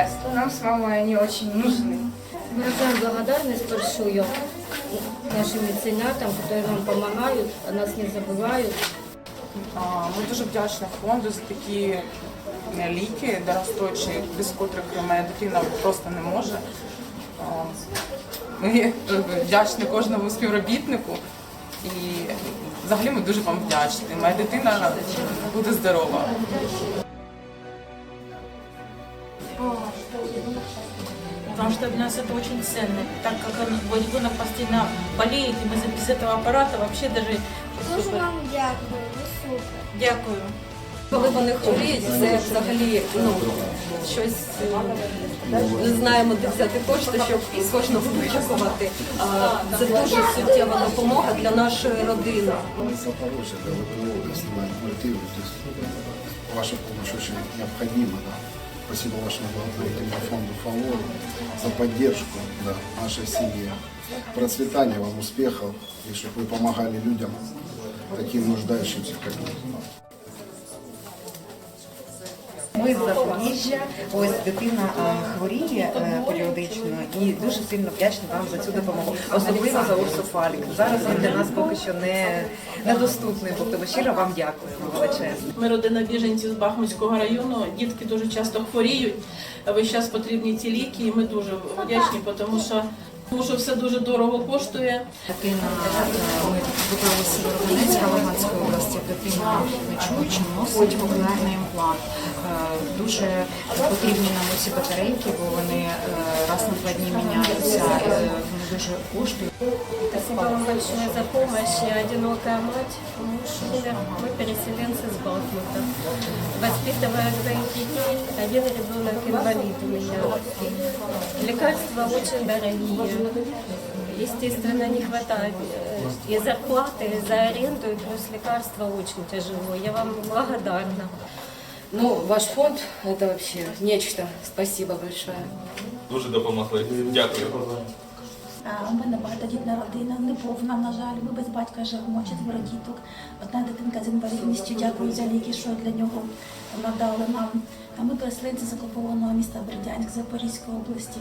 лекарства. Нам с мамой они очень нужны. Выражаем благодарность большую нашим меценатам, которые нам помогают, о нас не забывают. А, Ми дуже вдячні фонду за такі е, ліки дорогостоячі, без котрих моя дитина просто не може. А, Ми е, вдячні кожному співробітнику і взагалі ми дуже вам вдячні. Моя дитина буде здорова. Потому что для нас это очень ценно, так как он- мой ребенок постоянно болеет, и мы без этого аппарата вообще даже Дуже супер. вам дякую, ви супер. Дякую. Коли вони хворіють, це взагалі ну, щось е, не знаємо, де взяти кошти, щоб кожного вилікувати. А, Це дуже суттєва допомога для нашої родини. Запорожье, да, ВПО, область, мотивы. То есть ваша помощь очень необходима. Да. Спасибо вашему благотворительному фонду «Фавор» за поддержку да, нашей семье. Процветания вам, успехов, и чтобы вы помогали людям, таким нуждающимся, как вы. Ми з Запоріжжя, ось дитина хворіє е, періодично і дуже сильно вдячні вам за цю допомогу, особливо за Урсу Фалік. Зараз він для нас поки що не недоступний, тобто щиро вам дякуємо величезно. Ми родина біженців з Бахмутського району. Дітки дуже часто хворіють. Весь час потрібні ці ліки, і ми дуже вдячні, тому що, тому що все дуже дорого коштує. Дитина, ми вибрали Сєвєродонецька Луганської області, дитина нечуюча, носить коклеарний імплант. Е, Дуже потрібні нам усі батарейки, бо вони е, раз на два дні міняються, е, вони дуже коштують. Спасибо вам большое за помощь. Я одинокая мать, муж умер. Мы переселенцы с Бахмута. Воспитывая двоих детей, один ребенок инвалид у меня. Лекарства очень дорогие. Естественно, не хватает э, и зарплаты, и за аренду, и плюс лекарства очень тяжело. Я вам благодарна. Ну, ваш фонд це вообще нечто. Спасибо большое. Дуже допомогли. Дякую. А, У мене багатодітна родина, неповна, на жаль. Ми без батька живемо, четверо діток. Одна дитинка з інвалідністю. Дякую за ліки, що для нього надали нам. А ми переселенці з окупованого міста Бердянськ Запорізької області.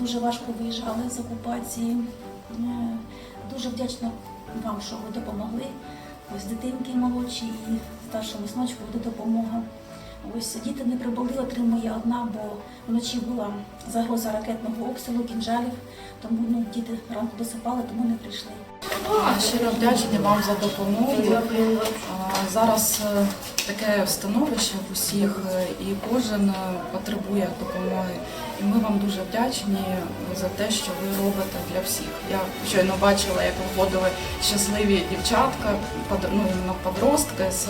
Дуже важко виїжджали з окупації. Е, Дуже вдячна вам, що ви допомогли. Ось дитинки молодші і старшому синочку буде допомога. Ось діти не прибули, отримує одна, бо вночі була загроза ракетного обстрілу, кінжалів, тому ну, діти ранку досипали, тому не прийшли. Щиро вдячні вам за допомогу. Зараз е, таке становище в усіх, е, і кожен е, потребує допомоги. І ми вам дуже вдячні за те, що ви робите для всіх. Я щойно бачила, як виходили щасливі дівчатка, ну, подростки з,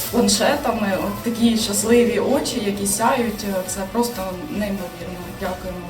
з планшетами. От такі щасливі очі, які сяють. Це просто неймовірно. Дякуємо.